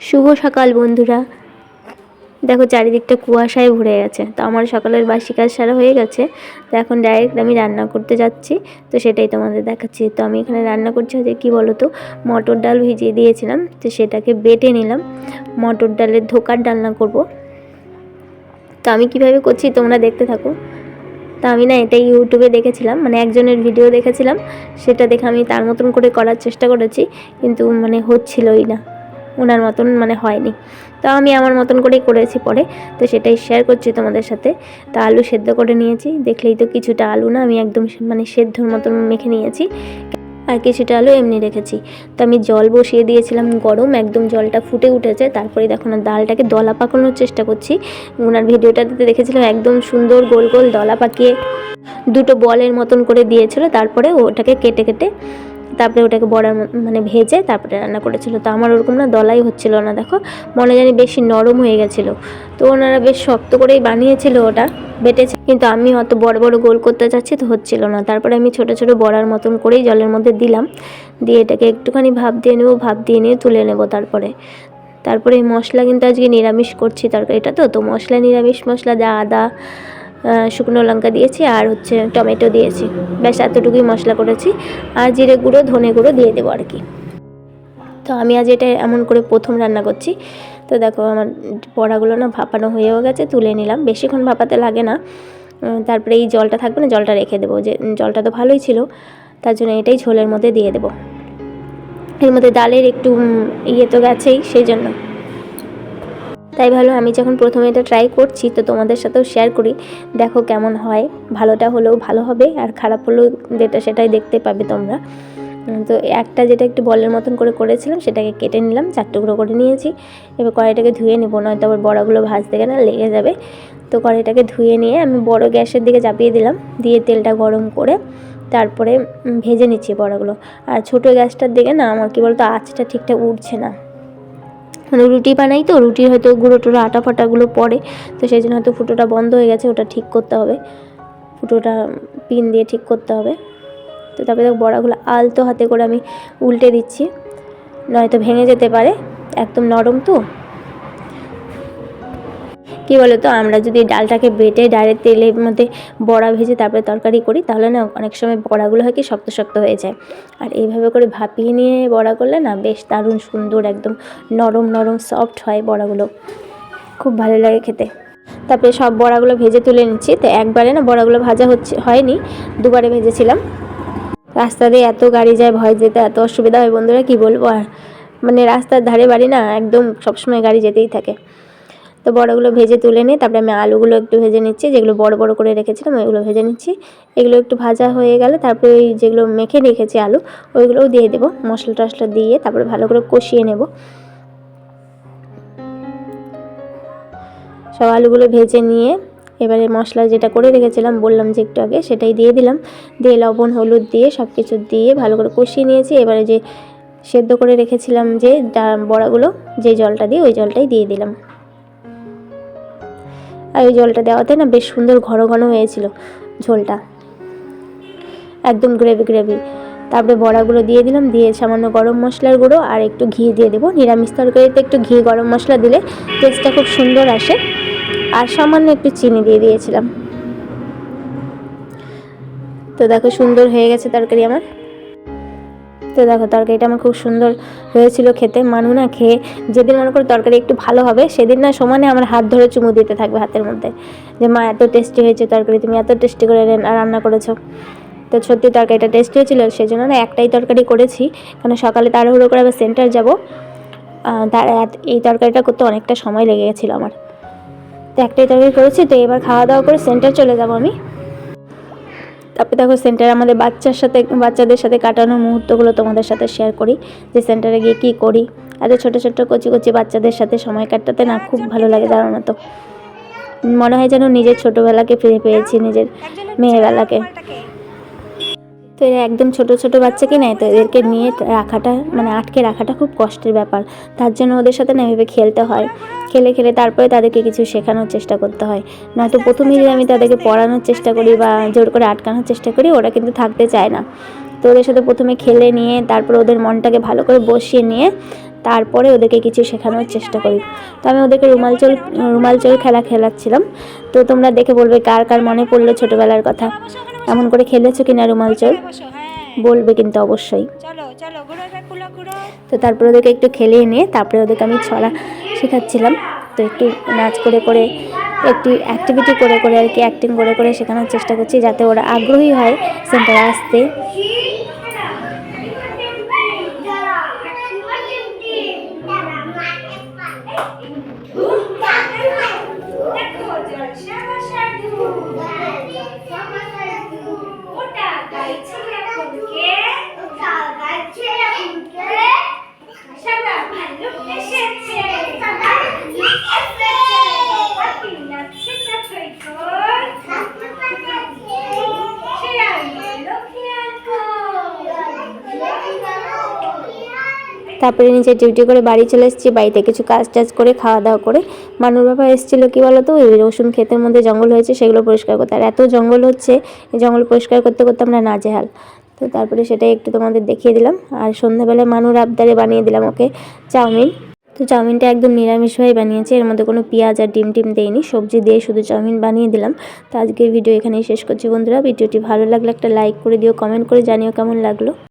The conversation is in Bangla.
শুভ সকাল, বন্ধুরা। দেখো, চারিদিকটা কুয়াশায় ভরে গেছে। তো আমার সকালের বাসি কাজ সারা হয়ে গেছে। তো এখন ডাইরেক্ট আমি রান্না করতে যাচ্ছি। তো সেটাই তোমাদের দেখাচ্ছি। তো আমি এখানে রান্না করছি যে কী বলো তো মটর ডাল ভিজিয়ে দিয়েছিলাম। তো সেটাকে বেটে নিলাম। মটর ডালের ধোকার ডালনা করব। তো আমি কীভাবে করছি তোমরা দেখতে থাকো। তা আমি না এটাই ইউটিউবে দেখেছিলাম মানে একজনের ভিডিও দেখেছিলাম। সেটা দেখে আমি তার মতন করে করার চেষ্টা করেছি, কিন্তু মানে হচ্ছিলই না। ওনার মতন মানে হয়নি। তো আমি আমার মতন করেই করেছি পরে। তো সেটাই শেয়ার করছি তোমাদের সাথে। তো আলু সেদ্ধ করে নিয়েছি। দেখলেই তো কিছুটা আলু না, আমি একদম মানে সেদ্ধর মতন মেখে নিয়েছি। আর কিছুটা আলু এমনি রেখেছি। তো আমি জল বসিয়ে দিয়েছিলাম গরম, একদম জলটা ফুটে উঠেছে। তারপরে দেখো না, ডালটাকে দলা পাকানোর চেষ্টা করছি। ওনার ভিডিওটাতে দেখেছিলাম, একদম সুন্দর গোল গোল দলা পাকিয়ে দুটো বলের মতন করে দিয়েছিল। তারপরে ওটাকে কেটে কেটে তারপরে ওটাকে বড়ার মানে ভেজে তারপরে রান্না করেছিল। তো আমার ওরকম না দলাই হচ্ছিল না, দেখো। মনে জানি বেশি নরম হয়ে গেছিল। তো ওনারা বেশ শক্ত করেই বানিয়েছিল ওটা, বেটেছে। কিন্তু আমি অত বড় বড় গোল করতে চাচ্ছি তো হচ্ছিল না। তারপরে আমি ছোট ছোট বড়ার মতন করেই জলের মধ্যে দিলাম। দিয়ে এটাকে একটুখানি ভাপ দিয়ে নেব, ভাপ দিয়ে নিয়ে তুলে নেব তারপরে। তারপরে মশলা কিন্তু আজকে নিরামিষ করছি তরকারিটা তো। তো মশলা, নিরামিষ মশলা, যা আদা শুকনো লঙ্কা দিয়েছি আর হচ্ছে টমেটো দিয়েছি। ব্যাস, এতটুকুই মশলা করেছি। আর জিরে গুঁড়ো, ধনে গুঁড়ো দিয়ে দেবো আর কি। তো আমি আজ এটা এমন করে প্রথম রান্না করছি। তো দেখো, আমার বড়াগুলো না ভাপানো হয়েও গেছে, তুলে নিলাম। বেশিক্ষণ ভাপাতে লাগে না। তারপরে এই জলটা থাকবে না, জলটা রেখে দেবো। যে জলটা তো ভালোই ছিল। তার জন্য এটাই ঝোলের মধ্যে দিয়ে দেবো। এর মধ্যে ডালের একটু ইয়ে তো গেছেই, সেই জন্য। তাই ভালো, আমি যখন প্রথমে এটা ট্রাই করছি, তো তোমাদের সাথেও শেয়ার করি। দেখো কেমন হয়। ভালোটা হলেও ভালো হবে, আর খারাপ হলেও যেটা সেটাই দেখতে পাবে তোমরা। তো একটা যেটা একটু বলের মতন করে করেছিলাম, সেটাকে কেটে নিলাম, চার টুকরো করে নিয়েছি। এবার কড়াইটাকে ধুয়ে নেব, নয়তো আবার বড়াগুলো ভাজতে গেলে লেগে যাবে। তো কড়াইটাকে ধুয়ে নিয়ে আমি বড় গ্যাসের দিকে চাপিয়ে দিলাম, দিয়ে তেলটা গরম করে তারপরে ভেজে নিচ্ছি বড়াগুলো। আর ছোটো গ্যাসটার দিকে না, আমার কী বলতো, আঁচটা ঠিকঠাক উঠছে না। মানে রুটি বানাই তো, রুটির হয়তো গুঁড়ো টুড়ো, আটা ফাটাগুলো পড়ে, তো সেই জন্য হয়তো ফুটোটা বন্ধ হয়ে গেছে, ওটা ঠিক করতে হবে। ফুটোটা পিন দিয়ে ঠিক করতে হবে। তো তারপরে দেখো বড়াগুলো আলতো হাতে করে আমি উল্টে দিচ্ছি, নয়তো ভেঙে যেতে পারে, একদম নরম তো। কী বলো তো আমরা যদি ডালটাকে বেটে ডাইরেক্ট তেলের মধ্যে বড়া ভেজে তারপরে তরকারি করি, তাহলে না অনেক সময় বড়াগুলো হয় কি শক্ত শক্ত হয়ে যায়। আর এইভাবে করে ভাপিয়ে নিয়ে বড়া করলে না বেশ দারুণ সুন্দর একদম নরম নরম সফট হয় বড়াগুলো। খুব ভালো লাগে খেতে। তারপরে সব বড়াগুলো ভেজে তুলে নিচ্ছি। তো একবারে না বড়াগুলো ভাজা হচ্ছে, হয়নি, দুবারে ভেজেছিলাম। রাস্তা দিয়ে এত গাড়ি যায়, ভয় যেতে, এত অসুবিধা হয়, বন্ধুরা কি বলব? আর মানে রাস্তার ধারে বাড়ি না একদম সবসময় গাড়ি যেতেই থাকে। তো বড়গুলো ভেজে তুলে নিয়ে তারপরে আমি আলুগুলো একটু ভেজে নিচ্ছি, যেগুলো বড় বড় করে রেখেছিলাম ওইগুলো ভেজে নিচ্ছি। এগুলো একটু ভাজা হয়ে গেলে তারপরে ওই যেগুলো মেখে রেখেছি আলু, ওইগুলোও দিয়ে দেবো, মশলা টশলা দিয়ে তারপরে ভালো করে কষিয়ে নেব। সব আলুগুলো ভেজে নিয়ে এবারে মশলা যেটা করে রেখেছিলাম, বললাম যে একটু আগে সেটাই দিয়ে দিলাম। দিয়ে লবণ, হলুদ দিয়ে সব কিছু দিয়ে ভালো করে কষিয়ে নিয়েছি। এবারে যে সেদ্ধ করে রেখেছিলাম যে বড়াগুলো, যে জলটা দিয়ে ওই জলটাই দিয়ে দিলাম। আর ওই জলটা দেওয়াতে না বেশ সুন্দর ঘন ঘন হয়েছিল ঝোলটা। একদম গ্রেভি গ্রেভি তারপরে বড়াগুলো দিয়ে দিলাম, দিয়ে সামান্য গরম মশলার গুঁড়ো আর একটু ঘি দিয়ে দেবো। নিরামিষ তরকারিতে একটু ঘি, গরম মশলা দিলে টেস্টটা খুব সুন্দর আসে। আর সামান্য একটু চিনি দিয়ে দিয়েছিলাম। তো দেখো সুন্দর হয়ে গেছে তরকারি আমার। তো দেখো, তরকারিটা আমার খুব সুন্দর হয়েছিল খেতে। মানু না খেয়ে যেদিন মনে করো তরকারি একটু ভালো হবে, সেদিন না সমানে আমার হাত ধরে চুমু দিতে থাকবে হাতের মধ্যে যে, মা, এত টেস্টি হয়েছে তরকারি, তুমি এত টেস্টি করে রান্না করেছ। তো সত্যি তরকারিটা টেস্টি হয়েছিল সেই জন্য না একটাই তরকারি করেছি। কারণ সকালে তাড়াহুড়ো করে আবার সেন্টার যাব। তার এই তরকারিটা করতে অনেকটা সময় লেগে গেছিল আমার। তো একটাই তরকারি করেছি, তো এবার খাওয়া দাওয়া করে সেন্টার চলে যাব আমি। তারপরে দেখো সেন্টারে আমাদের বাচ্চার সাথে বাচ্চাদের সাথে কাটানোর মুহূর্তগুলো তোমাদের সাথে শেয়ার করি যে সেন্টারে গিয়ে কী করি। এত ছোটো ছোটো কচি কচি বাচ্চাদের সাথে সময় কাটাতে না খুব ভালো লাগে দাঁড়ানো তো? মনে হয় যেন নিজের ছোটোবেলাকে ফিরে পেয়েছি নিজের মেয়েবেলাকে। তো এরা একদম ছোট ছোট বাচ্চাকে নেয় তো এদেরকে নিয়ে রাখাটা মানে আটকে রাখাটা খুব কষ্টের ব্যাপার। তার জন্য ওদের সাথে না এভাবে খেলতে হয়। খেলে খেলে তারপরে তাদেরকে কিছু শেখানোর চেষ্টা করতে হয়। নয়তো প্রথমেই যদি আমি তাদেরকে পড়ানোর চেষ্টা করি বা জোর করে আটকানোর চেষ্টা করি, ওরা কিন্তু থাকতে চায় না। তো ওদের সাথে প্রথমে খেলে নিয়ে, তারপর ওদের মনটাকে ভালো করে বসিয়ে নিয়ে তারপরে ওদেরকে কিছু শেখানোর চেষ্টা করি। তো আমি ওদেরকে রুমাল চোল রুমাল চোল খেলা খেলাচ্ছিলাম। তো তোমরা দেখে বলবে কার কার মনে পড়ল ছোটোবেলার কথা। এমন করে খেলেছো কিনা রুমাল চোল? বলবে কিন্তু অবশ্যই। তো তারপরে ওদেরকে একটু খেলিয়ে নিয়ে তারপরে ওদেরকে আমি ছড়া শেখাচ্ছিলাম। তো একটু নাচ করে করে একটি অ্যাক্টিভিটি করে করে আর কি অ্যাক্টিং করে করে শেখানোর চেষ্টা করছি যাতে ওরা আগ্রহী হয় সেন্টারে আসতে দেখো জলসা বসা ওটা গাইছে এখন কে সাদা ভাল্লুক এসেছে হাতি নাচছে চাকই কর শিয়াল লক্ষ্মী তারপরে নিচে ডিউটি করে বাড়ি চলে এসেছি, বাড়িতে কিছু কাজ টাজ করে খাওয়া দাওয়া করে। মানুর বাবা এসেছিল কি বলতো? ওই রসুন ক্ষেতের মধ্যে জঙ্গল হয়েছে, সেগুলো পরিষ্কার করতে। আর এত জঙ্গল হচ্ছে জঙ্গল পরিষ্কার করতে করতে আমরা নাজেহাল। তো তারপরে সেটাই একটু তোমাদের দেখিয়ে দিলাম। আর সন্ধ্যাবেলায় মানুর আবদারে বানিয়ে দিলাম ওকে চাউমিন। তো চাউমিনটা একদম নিরামিষভাবে বানিয়েছি, এর মধ্যে কোনো পেঁয়াজ আর ডিম টিম দেইনি, সবজি দিয়ে শুধু চাউমিন বানিয়ে দিলাম। তো আজকের ভিডিও এখানেই শেষ করছি বন্ধুরা। ভিডিওটি ভালো লাগলে একটা লাইক করে দিও কমেন্ট করে জানিও কেমন লাগল।